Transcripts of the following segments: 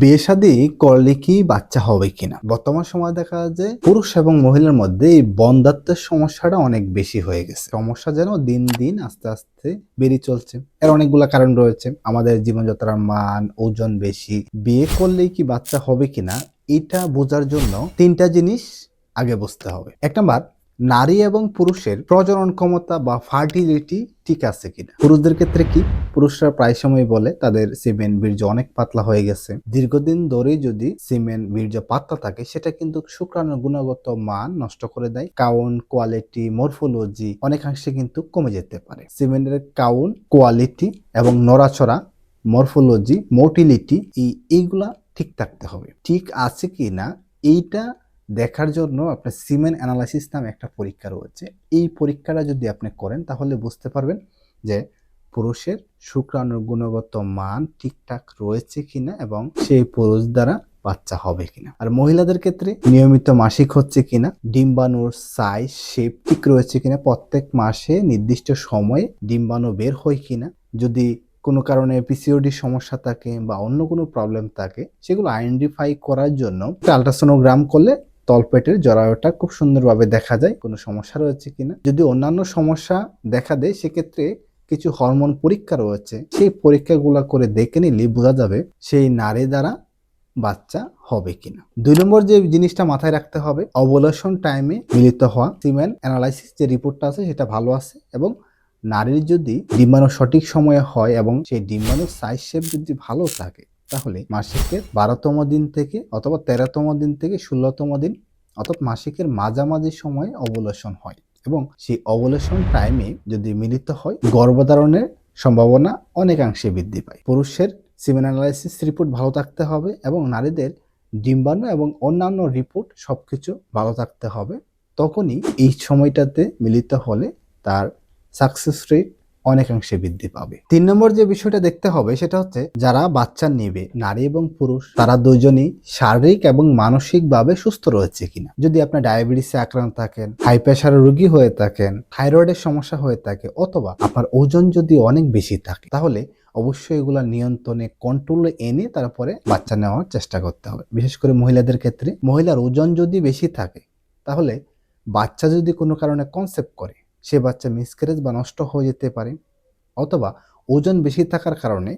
বিয়ে শাদী করলে কি বাচ্চা হবে কিনা? বর্তমান সময় দেখা যায় পুরুষ এবং মহিলার মধ্যে এই বন্ধাত্বের সমস্যাটা অনেক বেশি হয়ে গেছে। সমস্যা যেন দিন দিন আস্তে আস্তে বেড়ে চলছে। এর অনেকগুলা কারণ রয়েছে। আমাদের জীবনযাত্রার মান, ওজন বেশি, বিয়ে করলেই কি বাচ্চা হবে কিনা, এটা বোঝার জন্য তিনটা জিনিস আগে বুঝতে হবে। এক নাম্বার নারী এবং পুরুষের প্রজনন ক্ষমতা বা ফার্টিলিটি ঠিক আছে কিনা? পুরুষদের ক্ষেত্রে কি? পুরুষরা প্রায় সময় বলে, তাদের সিমেন্ট বীর্য অনেক পাতলা হয়ে গেছে। দীর্ঘদিন ধরে যদি সিমেন্ট বীর্য পাতলা থাকে, সেটা কিন্তু শুক্রাণুর গুণগত মান নষ্ট করে দেয়। কাউন, কোয়ালিটি, মরফোলজি অনেকাংশে কিন্তু কমে যেতে পারে। সিমেন্টের কাউন, কোয়ালিটি এবং নড়াচড়া, মরফোলজি, মোটিলিটি এইগুলা ঠিক থাকতে হবে। ঠিক আছে কি না এইটা দেখার জন্য আপনার সিমেন অ্যানালাইসিস নামে একটা পরীক্ষা রয়েছে। এই পরীক্ষাটা যদি আপনি করেন, তাহলে বুঝতে পারবেন যে পুরুষের শুক্রাণুর গুণগত মান ঠিকঠাক রয়েছে কিনা এবং সেই পুরুষ দ্বারা বাচ্চা হবে কিনা। আর মহিলাদের ক্ষেত্রে নিয়মিত মাসিক হচ্ছে কিনা, ডিম্বাণুর সাইজ শেপ ঠিক রয়েছে কিনা, প্রত্যেক মাসে নির্দিষ্ট সময়ে ডিম্বাণু বের হয় কিনা, যদি কোনো কারণে পিসিওডি সমস্যা থাকে বা অন্য কোনো প্রবলেম থাকে, সেগুলো আইডেন্টিফাই করার জন্য আলট্রাসোনোগ্রাম করলে তলপেটের জরায়ুটা খুব সুন্দরভাবে দেখা যায়, কোনো সমস্যা রয়েছে কিনা? যদি অন্যান্য সমস্যা দেখা দেয়, সেক্ষেত্রে কিছু হরমোন পরীক্ষা রয়েছে। সেই পরীক্ষাগুলো করে দেখে নিলে বোঝা যাবে সেই নারী দ্বারা বাচ্চা হবে কিনা। দুই নম্বর যে জিনিসটা মাথায় রাখতে হবে, অবলেশন টাইমে মিলিত হওয়া। সিমেন অ্যানালাইসিস যে রিপোর্টটা আছে, সেটা ভালো আছে এবং নারীর যদি ডিম্বাণু সঠিক সময়ে হয় এবং সেই ডিম্বাণুর সাইজ শেপ যদি ভালো থাকে তাহলে মাসিকের বারোতম দিন থেকে অথবা তেরোতম দিন থেকে ষোলোতম দিন অর্থাৎ মাসিকের মাঝামাঝি সময়ে অবলেশন হয় এবং সেই অবলেশন টাইমে যদি মিলিত হয়, গর্ভধারণের সম্ভাবনা অনেকাংশে বৃদ্ধি পায়। পুরুষের সিমেন অ্যানালাইসিস রিপোর্ট ভালো থাকতে হবে এবং নারীদের ডিম্বাণু এবং অন্যান্য রিপোর্ট সবকিছু ভালো থাকতে হবে। তখনই এই সময়টাতে মিলিত হলে তার সাকসেস রেট অনেকাংশে বৃদ্ধি পাবে। তিন নম্বর যে বিষয়টা দেখতে হবে সেটা হচ্ছে যারা বাচ্চা নেবে, নারী এবং পুরুষ, তারা দুজনই শারীরিক এবং মানসিকভাবে সুস্থ রয়েছে কিনা। যদি আপনি ডায়াবেটিসে আক্রান্ত থাকেন, হাই প্রেশারের রোগী হয়ে থাকেন, থাইরয়েডের সমস্যা হয়ে থাকে অথবা আপনার ওজন যদি অনেক বেশি থাকে, তাহলে অবশ্যই এগুলো নিয়ন্ত্রণে কন্ট্রোলে এনে তারপরে বাচ্চা নেওয়ার চেষ্টা করতে হবে। বিশেষ করে মহিলাদের ক্ষেত্রে মহিলার ওজন যদি বেশি থাকে, তাহলে বাচ্চা যদি কোনো কারণে কনসেপ্ট করে সে বাচ্চা মিসক্যারেজ বা নষ্ট হয়ে যেতে পারে অথবা ওজন বেশি থাকার কারণে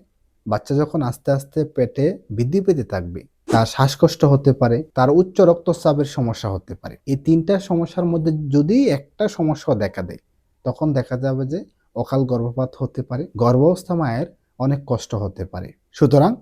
বাচ্চা যখন আস্তে আস্তে পেটে বৃদ্ধি পেতে থাকবে, তার শ্বাসকষ্ট হতে পারে, তার উচ্চ রক্তচাপের সমস্যা হতে পারে। এই তিনটা সমস্যার মধ্যে যদি একটা সমস্যা দেখা দেয়, তখন দেখা যাবে যে অকাল গর্ভপাত হতে পারে, গর্ভাবস্থা মায়ের অনেক কষ্ট হতে পারে। সুতরাং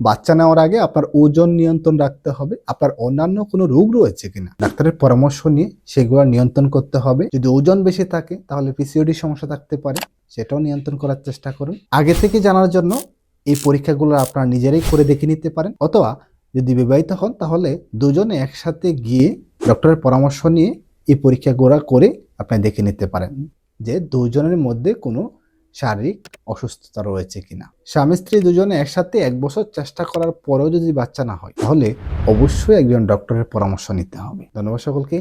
বাচ্চা নেওয়ার আগে আপনার ওজন নিয়ন্ত্রণ রাখতে হবে। আপনার অন্যান্য কোনো রোগ রয়েছে কিনা? ডাক্তারের পরামর্শ নিয়ে সেগুলো নিয়ন্ত্রণ করতে হবে। যদি ওজন বেশি থাকে, তাহলে পিসিওডি সমস্যা থাকতে পারে। সেটাও নিয়ন্ত্রণ করার চেষ্টা করুন। আগে থেকে জানার জন্য এই পরীক্ষাগুলো আপনারা নিজেরাই করে দেখে নিতে পারেন। অথবা যদি বিবাহিত হন, তাহলে দুজনে একসাথে গিয়ে ডক্টরের পরামর্শ নিয়ে এই পরীক্ষাগুলো করে আপনি দেখে নিতে পারেন। যে দুজনের মধ্যে কোনো শারীরিক অসুস্থতা রয়েছে কিনা? স্বামী স্ত্রী দুজনে একসাথে এক বছর চেষ্টা করার পরেও যদি বাচ্চা না হয়, তাহলে অবশ্যই একজন ডক্টরের পরামর্শ নিতে হবে। ধন্যবাদ সকলকে।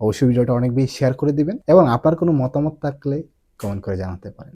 অবশ্যই ভিডিওটা অনেক বেশি শেয়ার করে দিবেন এবং আপনার কোনো মতামত থাকলে কমেন্ট করে জানাতে পারেন।